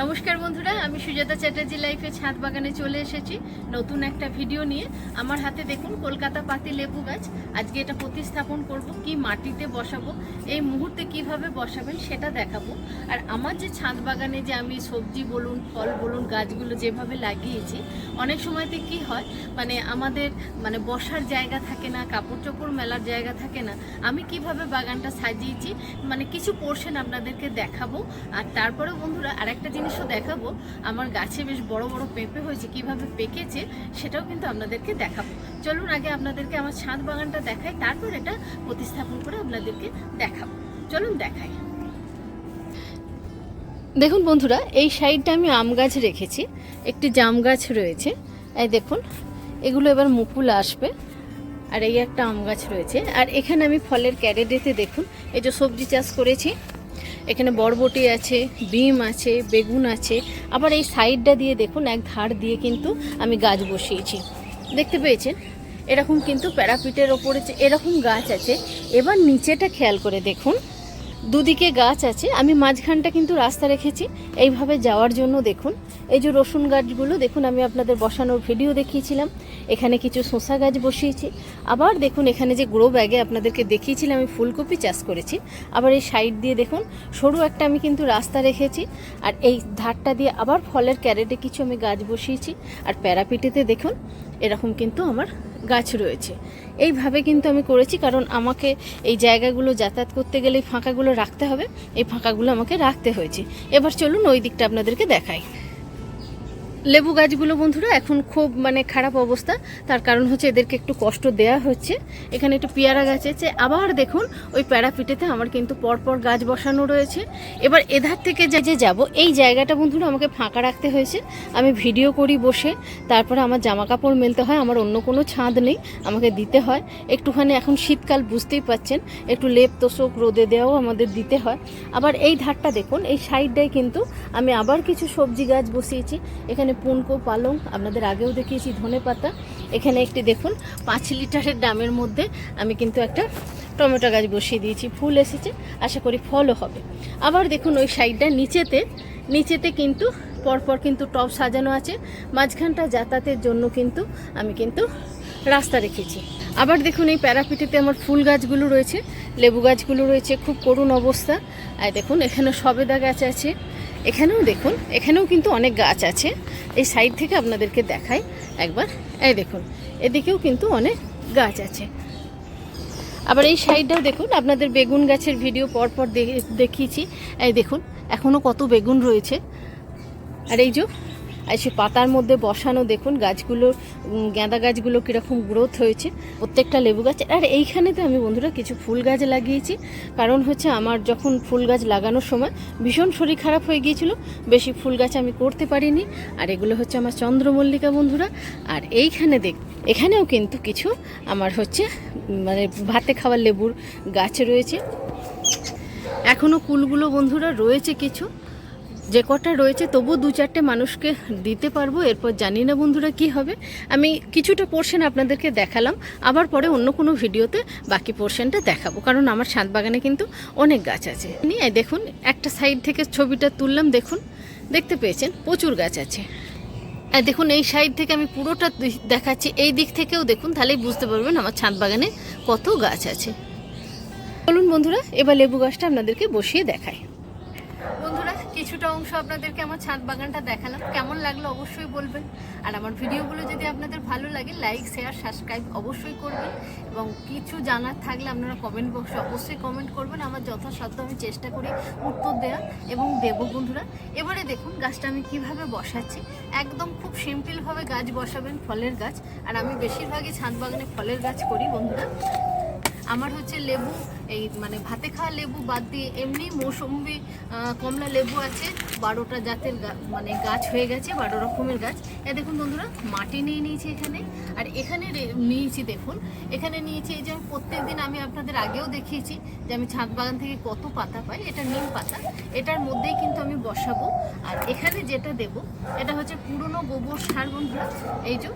নমস্কার বন্ধুরা, আমি সুজাতা চ্যাটার্জি লাইফে ছাদ বাগানে চলে এসেছি নতুন একটা ভিডিও নিয়ে। আমার হাতে দেখুন কলকাতা পাতি লেবু গাছ। আজকে এটা প্রতিস্থাপন করব, কি মাটিতে বসাবো, এই মুহূর্তে কীভাবে বসাবেন সেটা দেখাবো। আর আমার যে ছাদ বাগানে যে আমি সবজি বলুন, ফল বলুন, গাছগুলো যেভাবে লাগিয়েছি, অনেক সময়তে কি হয় মানে আমাদের মানে বসার জায়গা থাকে না, কাপড় চোপড় মেলার জায়গা থাকে না, আমি কীভাবে বাগানটা সাজিয়েছি মানে কিছু পোর্শন আপনাদেরকে দেখাবো। আর তারপরে বন্ধুরা, আরেকটা জিনিসও দেখাবো। আমার গাছে বেশ বড় বড় পেঁপে হয়েছে, কীভাবে পেকেছে সেটাও কিন্তু আপনাদেরকে দেখাবো। চলুন আগে আপনাদেরকে আমার ছাদ বাগানটা দেখাই, তারপর এটা প্রতিস্থাপন করে আপনাদেরকে দেখাবো। চলুন দেখাই। দেখুন বন্ধুরা, এই সাইডটা আমি আম গাছ রেখেছি, একটি জাম গাছ রয়েছে। এই দেখুন, এগুলো এবার মুকুল আসবে, আর এই একটা আম গাছ রয়েছে। আর এখানে আমি ফলের ক্যারেটেতে দেখুন, এই যে সবজি চাষ করেছি এখানে বরবটি আছে, বিম আছে, বেগুন আছে। আবার এই সাইডটা দিয়ে দেখুন, এক ধার দিয়ে কিন্তু আমি গাছ বসিয়েছি। দেখতে পেয়েছেন? এরকম কিন্তু প্যারাপিটের ওপরে এরকম গাছ আছে, এবার নিচেটা খেয়াল করে দেখুন। দুদিকে গাছ আছে, আমি মাঝখানটা কিন্তু রাস্তা রেখেছি, এইভাবে যাওয়ার জন্য দেখুন। এই যে রসুন গাছগুলো, দেখুন আমি আপনাদের বসানোর ভিডিও দেখিয়েছিলাম, এখানে কিছু শসা গাছ বসিয়েছি। আবার দেখুন এখানে যে গ্রো ব্যাগে আপনাদেরকে দেখিয়েছিলাম, আমি ফুলকপি চাষ করেছি। আবার এই সাইড দিয়ে দেখুন, সরু একটা আমি কিন্তু রাস্তা রেখেছি, আর এই ধারটা দিয়ে আবার ফলের ক্যারেটে কিছু আমি গাছ বসিয়েছি। আর প্যারাপিটেতে দেখুন, এরকম কিন্তু আমার গাছ রয়েছে। এইভাবে কিন্তু আমি করেছি কারণ আমাকে এই জায়গাগুলো যাতায়াত করতে গেলে ফাঁকাগুলো রাখতে হবে। এই ফাঁকাগুলো আমাকে রাখতে হয়েছে। এবার চলুন ওই দিকটা আপনাদেরকে দেখাই। লেবু গাছগুলো বন্ধুরা এখন খুব মানে খারাপ অবস্থা। তার কারণ হচ্ছে এদেরকে একটু কষ্ট দেয়া হচ্ছে। এখানে একটু পেয়ারা গাছ আছে। আবার দেখুন, ওই প্যারাপিটেতে আমার কিন্তু পরপর গাছ বসানো রয়েছে। এবার এধার থেকে যে যে যাব, এই জায়গাটা বন্ধুরা আমাকে ফাঁকা রাখতে হয়েছে। আমি ভিডিও করি বসে। তারপরে আমার জামা কাপড় মেলতে হয়। আমার অন্য কোনো ছাদ নেই। আমাকে দিতে হয়। একটুখানি এখন শীতকাল, বুঝতেই পাচ্ছেন। একটু লেপ তোষক রোদে দেওয়াও আমাদের দিতে হয়। আবার এই ধারটা দেখুন, এই সাইডটায় কিন্তু আমি আবার কিছু সবজি গাছ বসিয়েছি। এখানে পুনকো পালং, আপনাদের আগেও দেখিয়েছি ধনে পাতা। এখানে একটি দেখুন, পাঁচ লিটারের ডামের মধ্যে আমি কিন্তু একটা টমেটো গাছ বসিয়ে দিয়েছি, ফুল এসেছে, আশা করি ফলও হবে। আবার দেখুন ওই সাইডটা নিচেতে নিচেতে কিন্তু পরপর কিন্তু টব সাজানো আছে, মাঝখানটা যাতায়াতের জন্য কিন্তু আমি কিন্তু রাস্তা রেখেছি। আবার দেখুন এই প্যারাপিটিতে আমার ফুল গাছগুলো রয়েছে, লেবু গাছগুলো রয়েছে, খুব করুণ অবস্থা। আর দেখুন এখানে সবেদা গাছ আছে এখানেও দেখুন, এখানেও কিন্তু অনেক গাছ আছে। এই সাইড থেকে আপনাদেরকে দেখাই একবার। এই দেখুন, এদিকেও কিন্তু অনেক গাছ আছে। আবার এই সাইডটাও দেখুন, আপনাদের বেগুন গাছের ভিডিও পরপর দেখিয়েছি। এই দেখুন এখনও কত বেগুন রয়েছে। আর এই যে আর সে পাতার মধ্যে বসানো দেখুন গাছগুলো গাঁদা গাছগুলো কীরকম গ্রোথ হয়েছে, প্রত্যেকটা লেবু গাছ। আর এইখানেতে আমি বন্ধুরা কিছু ফুল গাছ লাগিয়েছি, কারণ হচ্ছে আমার যখন ফুল গাছ লাগানোর সময় ভীষণ শরীর খারাপ হয়ে গিয়েছিল, বেশি ফুল গাছ আমি করতে পারিনি। আর এগুলো হচ্ছে আমার চন্দ্রমল্লিকা বন্ধুরা। আর এইখানে দেখ, এখানেও কিন্তু কিছু আমার হচ্ছে মানে ভাতে খাওয়ার লেবুর গাছ রয়েছে। এখনও কুলগুলো বন্ধুরা রয়েছে কিছু। যে কটা রয়েছে তবু দু চারটে মানুষকে দিতে পারব। এরপর জানি না বন্ধুরা কি হবে। আমি কিছুটা পোর্শন আপনাদেরকে দেখালাম। আবার পরে অন্য কোনো ভিডিওতে বাকি পোর্শনটা দেখাবো। কারণ আমার ছাদ বাগানে কিন্তু অনেক গাছ আছে। নিয়ে দেখুন, একটা সাইড থেকে ছবিটা তুললাম, দেখুন। দেখতে পেয়েছেন? প্রচুর গাছ আছে। আর দেখুন, এই সাইড থেকে আমি পুরোটা দেখাচ্ছি। এই দিক থেকেও দেখুন, তাহলেই বুঝতে পারবেন আমার ছাদ বাগানে কত গাছ আছে। চলুন বন্ধুরা, এবার লেবু গাছটা আপনাদেরকে বসিয়ে দেখায় বন্ধুরা কিছুটা অংশ আপনাদেরকে আমার ছাদ বাগানটা দেখালাম। কেমন লাগল অবশ্যই বলবেন। আর আমার ভিডিওগুলো যদি আপনাদের ভালো লাগে লাইক শেয়ার সাবস্ক্রাইব অবশ্যই করবেন। এবং কিছু জানার থাকলে আপনারা কমেন্ট বক্সে অবশ্যই কমেন্ট করবেন। আমার যথাসাধ্য আমি চেষ্টা করি উত্তর দেওয়ার এবং দেব বন্ধুরা। এবারে দেখুন গাছটা আমি কীভাবে বসাচ্ছি। একদম খুব সিম্পলভাবে গাছ বসাবেন ফলের গাছ। আর আমি বেশিরভাগই ছাদ বাগানে ফলের গাছ করি বন্ধুরা। আমার হচ্ছে লেবু, এই মানে ভাতে খাওয়া লেবু বাদ দিয়ে এমনি মৌসুম্বি কমলা লেবু আছে, বারোটা জাতের মানে গাছ হয়ে গেছে, বারো রকমের গাছ। এ দেখুন বন্ধুরা, মাটি নিয়ে নিয়েছি এখানে। আর এখানে নিয়েছি দেখুন, এখানে নিয়েছি এই যে প্রত্যেক দিন আমি আপনাদের আগেও দেখিয়েছি যে আমি ছাদ বাগান থেকে কত পাতা পাই, এটা নিম পাতা। এটার মধ্যেই কিন্তু আমি বসাবো। আর এখানে যেটা দেব, এটা হচ্ছে পুরনো গোবর সার বন্ধুরা, এই যে,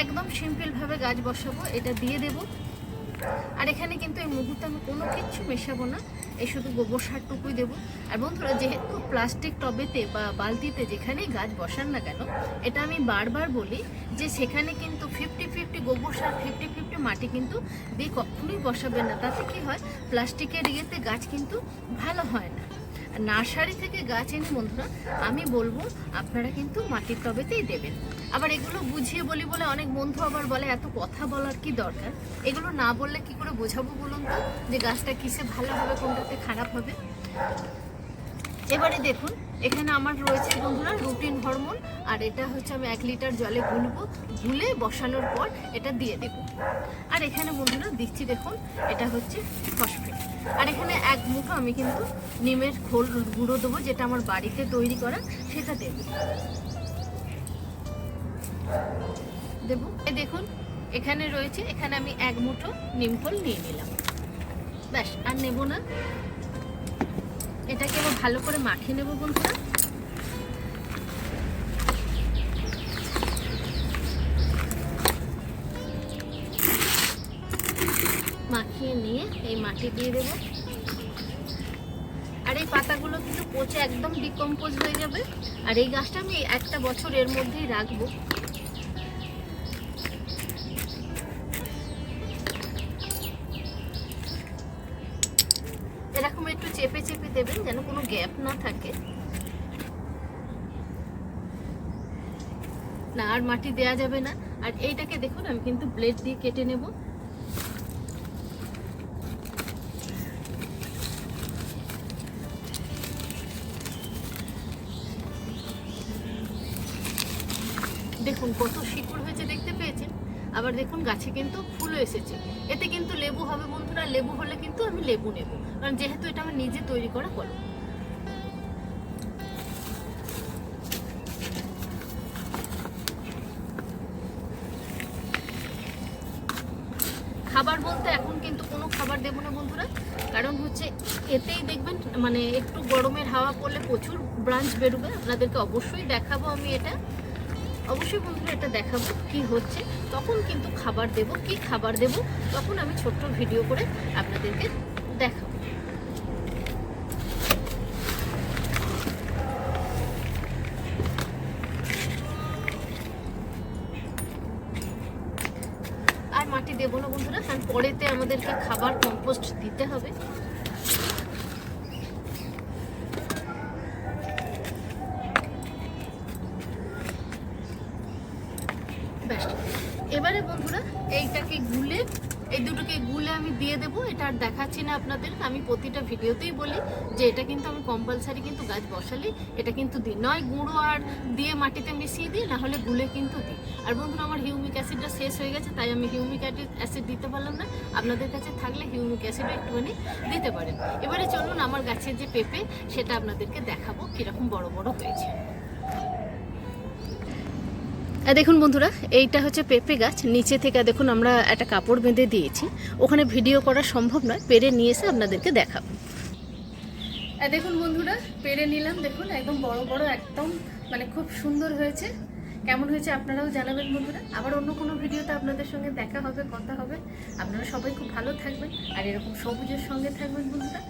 একদম সিম্পলভাবে গাছ বসাবো, এটা দিয়ে দেবো। আর এখানে কিন্তু এই মুহূর্তে আমি কোনো কিছু মেশাবো না। এই শুধু গোবর সারটুকুই দেবো। আর বন্ধুরা, যেহেতু প্লাস্টিক টবেতে বা বালতিতে যেখানেই গাছ বসান না কেন, এটা আমি বারবার বলি যে সেখানে কিন্তু ফিফটি ফিফটি গোবর সার ফিফটি ফিফটি মাটি কিন্তু দিয়ে কখনোই বসাবেন না। তাতে কি হয় প্লাস্টিকের ইয়েতে গাছ কিন্তু ভালো হয় না। নার্সারি থেকে গাছ এনে বন্ধুরা, আমি বলব আপনারা কিন্তু মাটির টবেতেই দেবেন। আবার এগুলো বুঝিয়ে বলি বলে অনেক বন্ধু আবার বলে, এত কথা বলার কি দরকার? এগুলো না বললে কি করে বোঝাবো বলুন তো, যে গাছটা কিসে ভালো হবে, কোনটাতে খারাপ হবে? এবারে দেখুন, এখানে আমার রয়েছে বন্ধুরা রুটিন হরমোন, আর এটা হচ্ছে আমি এক লিটার জলে গুলবো গুলে বসানোর পর এটা দিয়ে দেব। আর এখানে বন্ধুরা দিচ্ছি দেখুন, এটা হচ্ছে ফসফেট। আর এখানে এক মুঠো আমি কিন্তু নিমের খোল গুঁড়ো দেবো, যেটা আমার বাড়িতে তৈরি করা, সেটা দেব। দেবো? দেখুন, এখানে রয়েছে, এখানে আমি এক মুঠো নিমখোল নিয়ে নিলাম। ব্যাস, আর নেব না। এটাকে আবার ভালো করে মাখিয়ে নেব বন্ধুরা। মাখিয়ে নিয়ে এই মাটি দিয়ে দেব। আর এই পাতাগুলো কিন্তু পচে একদম ডিকম্পোজ হয়ে যাবে। আর এই গাছটা আমি একটা বছর এর মধ্যেই রাখব। এরকম একটু চেপে চেপে দেবেন যেন কোনো গ্যাপ না থাকে। না, আর মাটি দেয়া যাবে না। আর এইটাকে দেখুন, আমি কিন্তু ব্লেড দিয়ে কেটে নেব। দেখুন, কত শিকড় হয়েছে দেখতে পেয়েছেন? আবার দেখুন, গাছে কিন্তু ফুলও এসেছে। এতে কিন্তু লেবু হবে বন্ধুরা, লেবু হলে কিন্তু আমি লেবু নেব। কারণ যেহেতু এটা আমার নিজে তৈরি করা কলম খাবার বলতে এখন কিন্তু কোনো খাবার দেবো না বন্ধুরা। কারণ হচ্ছে এতেই দেখবেন মানে একটু গরমের হাওয়া পড়লে প্রচুর ব্রাঞ্চ বেরোবে। আপনাদেরকে অবশ্যই দেখাবো আমি এটা। অবশ্যই বন্ধুরা এটা দেখাবো কি হচ্ছে, তখন কিন্তু খাবার দেব, কি খাবার দেব, তখন আমি ছোট্ট ভিডিও করে আপনাদেরকে দেখাবো। আর মাটি দেবো না বন্ধুরা, কারণ পরেতে আমাদেরকে খাবার কম্পোস্ট দিতে হবে। গুলে এই দুটোকে গুলে আমি দিয়ে দেবো, এটা আর দেখাচ্ছি না আপনাদের আমি প্রতিটা ভিডিওতেই বলি যে এটা কিন্তু আমি কম্পালসারি কিন্তু গাছ বসালে, এটা কিন্তু দিই। নয় গুঁড়ো আর দিয়ে মাটিতে মিশিয়ে দিই, না হলে গুলে কিন্তু দিই। আর বন্ধুরা, আমার হিউমিক অ্যাসিডটা শেষ হয়ে গেছে, তাই আমি হিউমিক অ্যাসিড দিতে পারলাম না। আপনাদের কাছে থাকলে হিউমিক অ্যাসিডও একটুখানি দিতে পারেন। এবারে চলুন আমার গাছের যে পেঁপে, সেটা আপনাদেরকে দেখাবো, কীরকম বড় বড় হয়েছে। দেখুন বন্ধুরা, এইটা হচ্ছে পেঁপে গাছ। নিচে থেকে দেখুন আমরা একটা কাপড় বেঁধে দিয়েছি। ওখানে ভিডিও করা সম্ভব নয়, পেরে নিয়ে এসে আপনাদেরকে দেখাবো। দেখুন বন্ধুরা, পেরে নিলাম। দেখুন, একদম বড় বড়, একদম মানে খুব সুন্দর হয়েছে। কেমন হয়েছে আপনারাও জানাবেন বন্ধুরা। আবার অন্য কোনো ভিডিওতে আপনাদের সঙ্গে দেখা হবে, কথা হবে। আপনারা সবাই খুব ভালো থাকবেন। আর এরকম সবুজের সঙ্গে থাকবেন বন্ধুরা।